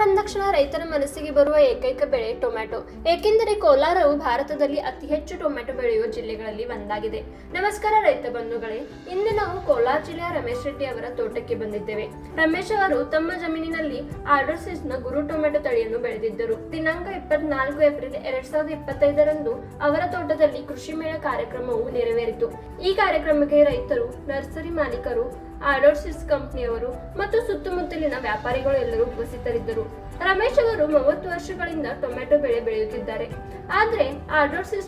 ಕೋಲಾರ ಅಂದಕ್ಷಣ ರೈತರ ಮನಸ್ಸಿಗೆ ಬರುವ ಏಕೈಕ ಬೆಳೆ ಟೊಮ್ಯಾಟೊ. ಏಕೆಂದರೆ ಕೋಲಾರವು ಭಾರತದಲ್ಲಿ ಅತಿ ಹೆಚ್ಚು ಟೊಮ್ಯಾಟೊ ಬೆಳೆಯುವ ಜಿಲ್ಲೆಗಳಲ್ಲಿ ಒಂದಾಗಿದೆ. ನಮಸ್ಕಾರ ರೈತ ಬಂಧುಗಳೇ, ಇಂದು ನಾವು ಕೋಲಾರ ಜಿಲ್ಲೆಯ ರಮೇಶ್ ರೆಡ್ಡಿ ಅವರ ತೋಟಕ್ಕೆ ಬಂದಿದ್ದೇವೆ. ರಮೇಶ್ ಅವರು ತಮ್ಮ ಜಮೀನಿನಲ್ಲಿ ಆರ್ಡರ್ಸಿಸ್ನ ಗುರು ಟೊಮ್ಯಾಟೊ ತಳಿಯನ್ನು ಬೆಳೆದಿದ್ದರು. ದಿನಾಂಕ ಇಪ್ಪತ್ನಾಲ್ಕು ಏಪ್ರಿಲ್ ಎರಡ್ ಸಾವಿರದ ಇಪ್ಪತ್ತೈದರಂದು ಅವರ ತೋಟದಲ್ಲಿ ಕೃಷಿ ಮೇಳ ಕಾರ್ಯಕ್ರಮವು ನೆರವೇರಿತು. ಈ ಕಾರ್ಯಕ್ರಮಕ್ಕೆ ರೈತರು, ನರ್ಸರಿ ಮಾಲೀಕರು ಆಡೋರ್ಸಿಸ್ ಕಂಪನಿಯವರು ಮತ್ತು ಸುತ್ತಮುತ್ತಲಿನ ವ್ಯಾಪಾರಿಗಳು ಎಲ್ಲರೂ ಉಪಸ್ಥಿತರಿದ್ದರು. ರಮೇಶ್ ಅವರು ಮೂವತ್ತು ವರ್ಷಗಳಿಂದ ಟೊಮೆಟೊ ಬೆಳೆ ಬೆಳೆಯುತ್ತಿದ್ದಾರೆ. ಆದ್ರೆ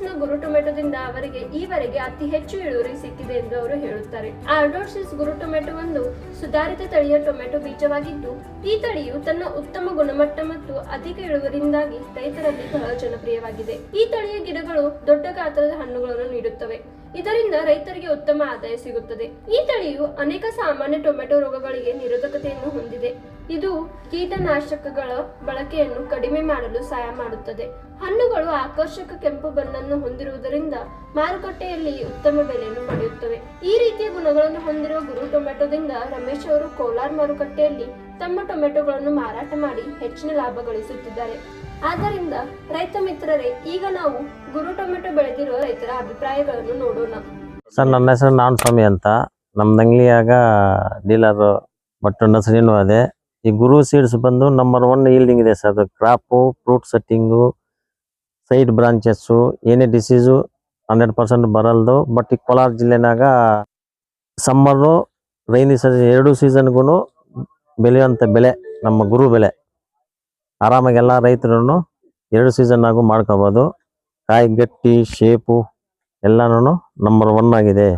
ನ ಗುರು ಟೊಮೆಟೊದಿಂದ ಅವರಿಗೆ ಈವರೆಗೆ ಅತಿ ಹೆಚ್ಚು ಇಳುವರಿ ಸಿಕ್ಕಿದೆ ಎಂದು ಅವರು ಹೇಳುತ್ತಾರೆ. ಆರ್ಡೋರ್ಸಿಸ್ ಗುರು ಟೊಮೆಟೊ ಒಂದು ಸುಧಾರಿತ ತಳಿಯ ಟೊಮೆಟೊ ಬೀಜವಾಗಿದ್ದು, ಈ ತಳಿಯು ತನ್ನ ಉತ್ತಮ ಗುಣಮಟ್ಟ ಮತ್ತು ಅಧಿಕ ಇಳುವರಿಯಿಂದಾಗಿ ರೈತರಲ್ಲಿ ಬಹಳ ಜನಪ್ರಿಯವಾಗಿದೆ. ಈ ತಳಿಯ ಗಿಡಗಳು ದೊಡ್ಡ ಗಾತ್ರದ ಹಣ್ಣುಗಳನ್ನು ನೀಡುತ್ತವೆ. ಇದರಿಂದ ರೈತರಿಗೆ ಉತ್ತಮ ಆದಾಯ ಸಿಗುತ್ತದೆ. ಈ ತಳಿಯು ಅನೇಕ ಸಾಮಾನ್ಯ ಟೊಮೆಟೊ ರೋಗಗಳಿಗೆ ನಿರೋಧಕತೆಯನ್ನು ಹೊಂದಿದೆ. ಇದು ಕೀಟನಾಶಕಗಳ ಬಳಕೆಯನ್ನು ಕಡಿಮೆ ಮಾಡಲು ಸಹಾಯ ಮಾಡುತ್ತದೆ. ಹಣ್ಣುಗಳು ಆಕರ್ಷಕ ಕೆಂಪು ಬಣ್ಣವನ್ನು ಹೊಂದಿರುವುದರಿಂದ ಮಾರುಕಟ್ಟೆಯಲ್ಲಿ ಉತ್ತಮ ಬೆಲೆಯನ್ನು ಪಡೆಯುತ್ತವೆ. ಈ ರೀತಿಯ ಗುಣಗಳನ್ನು ಹೊಂದಿರುವ ಗುರು ಟೊಮೆಟೊದಿಂದ ರಮೇಶ್ ಅವರು ಕೋಲಾರ ಮಾರುಕಟ್ಟೆಯಲ್ಲಿ ತಮ್ಮ ಟೊಮೆಟೊಗಳನ್ನು ಮಾರಾಟ ಮಾಡಿ ಹೆಚ್ಚಿನ ಲಾಭ ಗಳಿಸುತ್ತಿದ್ದಾರೆ. ಆದ್ದರಿಂದ ರೈತ ಮಿತ್ರರೇ, ಈಗ ನಾವು ಗುರು ಟೊಮೆಟೊ ಬೆಳೆದಿರುವ ರೈತರ ಅಭಿಪ್ರಾಯಗಳನ್ನು ನೋಡೋಣ. ಸರ್ ನನ್ನ ಹೆಸರು ನಾನ್ ಸ್ವಾಮಿ ಅಂತ. ನಮ್ಮ ಅಂಗಡಿಯಾಗ ಡೀಲರ್ ಬಟ್ ನಸರಿನೂ ಅದೇ. ಈ ಗುರು ಸೀಡ್ಸ್ ಬಂದು ನಂಬರ್ ಒನ್ ಈಲ್ಡಿಂಗ್ ಇದೆ ಸರ್. ಅದು crop fruit setting side branches ಏನೇ ಡಿಸೀಸು ಹಂಡ್ರೆಡ್ ಪರ್ಸೆಂಟ್ ಬರಲ್ದು. ಬಟ್ ಈ ಕೋಲಾರ ಜಿಲ್ಲೆನಾಗ ಸಮ್ಮರು ರೈನಿ ಸೀಸನ್ ಎರಡು ಸೀಸನ್ಗೂ ಬೆಳೆಯುವಂಥ ಬೆಳೆ, ನಮ್ಮ ಗುರು ಬೆಳೆ. ಆರಾಮಾಗಿ ಎಲ್ಲ ರೈತರು ಎರಡು ಸೀಸನ್ನಾಗೂ ಮಾಡ್ಕೋಬೋದು. ಕಾಯಿ ಗಟ್ಟಿ, ಶೇಪು ಎಲ್ಲಾನು ನಂಬರ್ ಒನ್ ಆಗಿದೆ.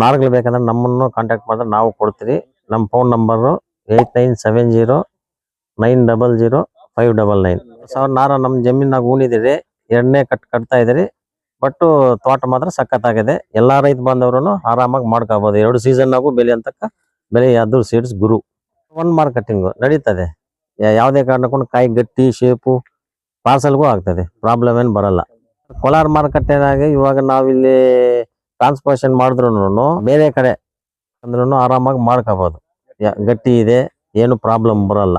ನಾರ್ಗಳು ಬೇಕಂದ್ರೆ ನಮ್ಮನ್ನು ಕಾಂಟ್ಯಾಕ್ಟ್ ಮಾಡಿದ್ರೆ ನಾವು ಕೊಡ್ತೀವಿ ನಮ್ಮ phone number eight nine seven zero nine double zero five double nine. ಸಾವಿರ ನಾರ ನಮ್ಮ ಜಮೀನಾಗ ಉಣಿದಿರಿ ಎಣ್ಣೆ ಕಟ್ ಕಟ್ತಾ ಇದ್ದೀರಿ. ಬಟ್ ತೋಟ ಮಾತ್ರ ಸಖತ್ತಾಗಿದೆ. ಎಲ್ಲ ರೈತ ಬಾಂಧವರು ಆರಾಮಾಗಿ ಮಾಡ್ಕೋಬಹುದು ಎರಡು ಸೀಸನ್ನಾಗೂ ಬೆಲೆ ಅಂತಕ್ಕ ಬೆಲೆ ಯಾವ್ದು ಸೀಡ್ಸ್ ಗುರು. ಒನ್ ಮಾರ್ಕೆಟಿಂಗು ನಡೀತದೆ. ಯಾವುದೇ ಕಾರಣಕ್ಕೂ ಕಾಯಿ ಗಟ್ಟಿ ಶೇಪು ಪಾರ್ಸಲ್ಗೂ ಆಗ್ತದೆ. ಪ್ರಾಬ್ಲಮ್ ಏನು ಬರಲ್ಲ. ಕೋಲಾರ ಮಾರುಕಟ್ಟೆನಾಗೆ ಇವಾಗ ನಾವಿಲ್ಲಿ ಟ್ರಾನ್ಸ್ಪೋರ್ಟೇಷನ್ ಮಾಡಿದ್ರು ಬೇರೆ ಕಡೆ ಅಂದ್ರೂ ಆರಾಮಾಗಿ ಮಾಡ್ಕೋಬೋದು. ಗಟ್ಟಿ ಇದೆ, ಏನು ಪ್ರಾಬ್ಲಮ್ ಬರಲ್ಲ.